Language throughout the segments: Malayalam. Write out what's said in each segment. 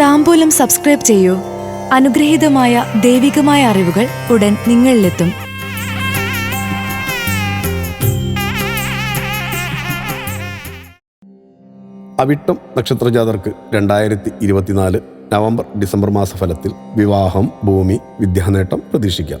താമ്പൂലം സബ്സ്ക്രൈബ് ചെയ്യൂ. അനുഗ്രഹീതമായ ദൈവികമായ അറിവുകൾ ഉടൻ നിങ്ങളിലെത്തും. അവിട്ടം നക്ഷത്രജാതർക്ക് രണ്ടായിരത്തി ഇരുപത്തിനാല് നവംബർ ഡിസംബർ മാസ ഫലത്തിൽ വിവാഹം ഭൂമി വിദ്യാനേട്ടം പ്രതീക്ഷിക്കാം.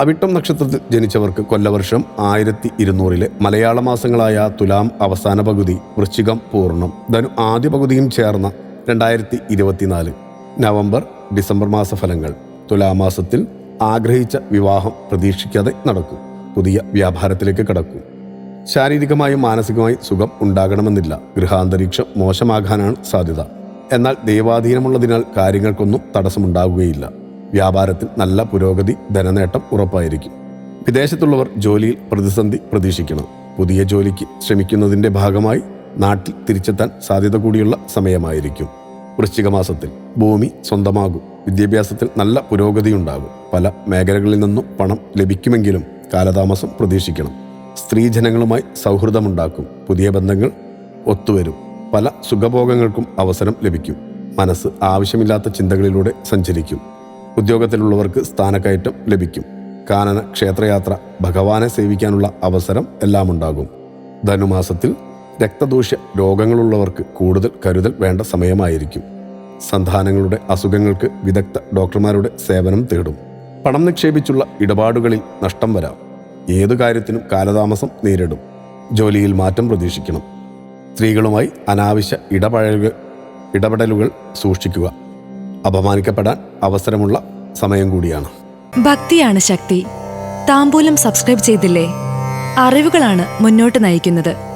അവിട്ടം നക്ഷത്രത്തിൽ ജനിച്ചവർക്ക് കൊല്ലവർഷം ആയിരത്തി ഇരുന്നൂറിലെ മലയാള മാസങ്ങളായ തുലാം അവസാന പകുതി വൃശ്ചികം പൂർണം. ധനു ആദ്യ പകുതിയും ചേർന്ന രണ്ടായിരത്തി ഇരുപത്തിനാല് നവംബർ ഡിസംബർ മാസ ഫലങ്ങൾ തുലാമാസത്തിൽ ആഗ്രഹിച്ച വിവാഹം പ്രതീക്ഷിക്കാതെ നടക്കും. പുതിയ വ്യാപാരത്തിലേക്ക് കടക്കും. ശാരീരികമായും മാനസികമായും സുഖം ഉണ്ടാകണമെന്നില്ല. ഗൃഹാന്തരീക്ഷം മോശമാകാനാണ് സാധ്യത. എന്നാൽ ദൈവാധീനമുള്ളതിനാൽ കാര്യങ്ങൾക്കൊന്നും തടസ്സമുണ്ടാകുകയില്ല വ്യാപാരത്തിൽ നല്ല പുരോഗതി ധനനേട്ടം ഉറപ്പായിരിക്കും. വിദേശത്തുള്ളവർ ജോലിയിൽ പ്രതിസന്ധി പ്രതീക്ഷിക്കണം. പുതിയ ജോലിക്ക് ശ്രമിക്കുന്നതിന്റെ ഭാഗമായി നാട്ടിൽ തിരിച്ചെത്താൻ സാധ്യത കൂടിയുള്ള സമയമായിരിക്കും. വൃശ്ചിക മാസത്തിൽ ഭൂമി സ്വന്തമാകും. വിദ്യാഭ്യാസത്തിൽ നല്ല പുരോഗതിയുണ്ടാകും. പല മേഖലകളിൽ നിന്നും പണം ലഭിക്കുമെങ്കിലും കാലതാമസം പ്രതീക്ഷിക്കണം. സ്ത്രീജനങ്ങളുമായി സൗഹൃദമുണ്ടാക്കും. പുതിയ ബന്ധങ്ങൾ ഒത്തുവരും. പല സുഖഭോഗങ്ങൾക്കും അവസരം ലഭിക്കും. മനസ്സ് ആവശ്യമില്ലാത്ത ചിന്തകളിലൂടെ സഞ്ചരിക്കും. ഉദ്യോഗത്തിലുള്ളവർക്ക് സ്ഥാനക്കയറ്റം ലഭിക്കും. കാനന ക്ഷേത്രയാത്ര ഭഗവാനെ സേവിക്കാനുള്ള അവസരം എല്ലാം ഉണ്ടാകും ധനുമാസത്തിൽ രക്തദൂഷ്യ രോഗങ്ങളുള്ളവർക്ക് കൂടുതൽ കരുതൽ വേണ്ട സമയമായിരിക്കും. സന്താനങ്ങളുടെ അസുഖങ്ങൾക്ക് വിദഗ്ധ ഡോക്ടർമാരുടെ സേവനം തേടും. പണം നിക്ഷേപിച്ചുള്ള ഇടപാടുകളിൽ നഷ്ടം വരാം. ഏതു കാര്യത്തിനും കാലതാമസം നേരിടും. ജോലിയിൽ മാറ്റം പ്രതീക്ഷിക്കണം. സ്ത്രീകളുമായി അനാവശ്യ ഇടപഴക ഇടപെടലുകൾ സൂക്ഷിക്കുക. അപമാനിക്കപ്പെടാൻ അവസരമുള്ള സമയം കൂടിയാണ്. ഭക്തിയാണ് ശക്തി. താമ്പൂലം സബ്സ്ക്രൈബ് ചെയ്തില്ലേ? അറിവുകളാണ് മുന്നോട്ട് നയിക്കുന്നത്.